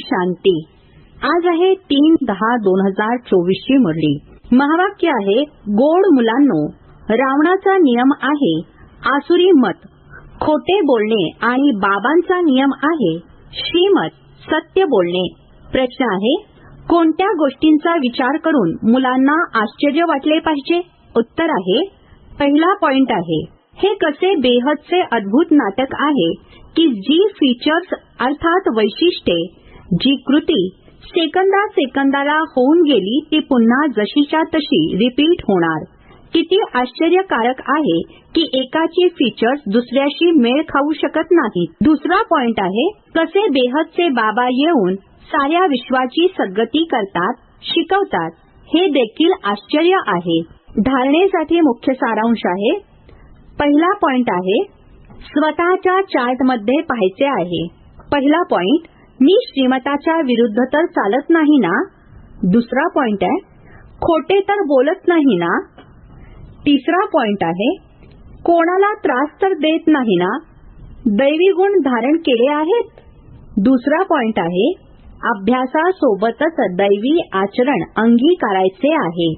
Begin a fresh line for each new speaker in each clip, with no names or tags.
शांती. आज आहे तीन दहा दोन हजार चोवीस ची मुरली. महावाक्य आहे गोड मुलांनो रावणाचा नियम आहे आसुरी मत. खोटे बोलणे आणि बाबांचा नियम आहे श्रीमत सत्य बोलणे. प्रश्न आहे कोणत्या गोष्टींचा विचार करून मुलांना आश्चर्य वाटले पाहिजे? उत्तर आहे पहिला पॉइंट आहे हे कसे बेहदचे अद्भुत नाटक आहे की जी फीचर्स अर्थात वैशिष्ट्ये जी कृती सेकंदा सेकंदाला होऊन गेली ती पुन्हा जशीच्या तशी रिपीट होणार. किती आश्चर्यकारक आहे की एकाची फीचर्स दुसऱ्याशी मेळ खाऊ शकत नाहीत दुसरा पॉइंट आहे कसे बेहदचे बाबा येऊन साऱ्या विश्वाची सद्गती करतात शिकवतात हे देखील आश्चर्य आहे. धारणेसाठी मुख्य सारांश आहे. पहिला पॉइंट आहे स्वतःच्या चार्टमध्ये पाहायचे आहे. पहिला पॉइंट मी श्रीमताच्या विरुद्ध तर चालत नाही ना? दुसरा पॉइंट आहे खोटे तर बोलत नाही ना? तिसरा पॉइंट आहे कोणाला त्रास तर देत नाही ना? दैवी गुण धारण केले आहेत? दुसरा पॉइंट आहे अभ्यासासोबतच दैवी आचरण अंगीकारायचे आहे.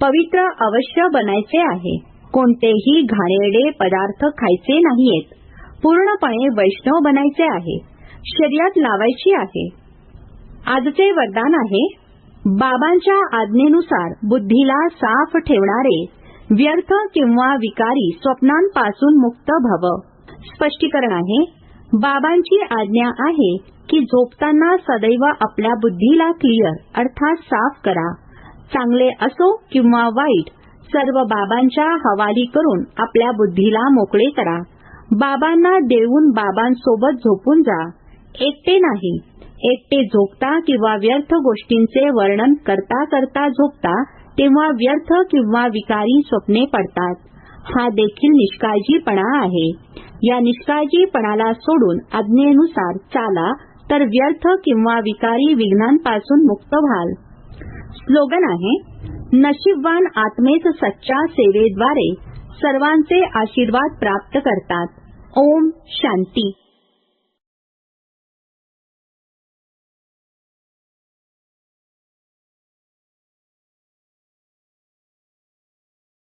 पवित्र अवश्य बनायचे आहे. कोणतेही घाणेरडे पदार्थ खायचे नाहीयेत. पूर्णपणे वैष्णव बनायचे आहे. शरीरात लावायची आहे. आजचे वरदान आहे बाबांच्या आज्ञेनुसार बुद्धीला साफ ठेवणारे व्यर्थ किंवा विकारी स्वप्नांपासून मुक्त भव. स्पष्टीकरण आहे बाबांची आज्ञा आहे की झोपताना सदैव आपल्या बुद्धीला क्लिअर अर्थात साफ करा. चांगले असो किंवा वाईट सर्व बाबांच्या हवाली करून आपल्या बुद्धीला मोकळे करा. बाबांना देऊन बाबांसोबत झोपून जा. एकटे नाही. एकटे झोपता किंवा व्यर्थ गोष्टींचे वर्णन करता करता झोपता तेव्हा व्यर्थ किंवा विकारी स्वप्ने पडतात. हा देखील निष्काळजीपणा आहे. या निष्काळजीपणाला सोडून आज्ञेनुसार चाला तर व्यर्थ किंवा विकारी विघ्नांपासून मुक्त व्हाल. स्लोगन आहे नशीबवान आत्मेच सच्च्या सेवेद्वारे सर्वांचे आशीर्वाद प्राप्त करतात. ओम शांती.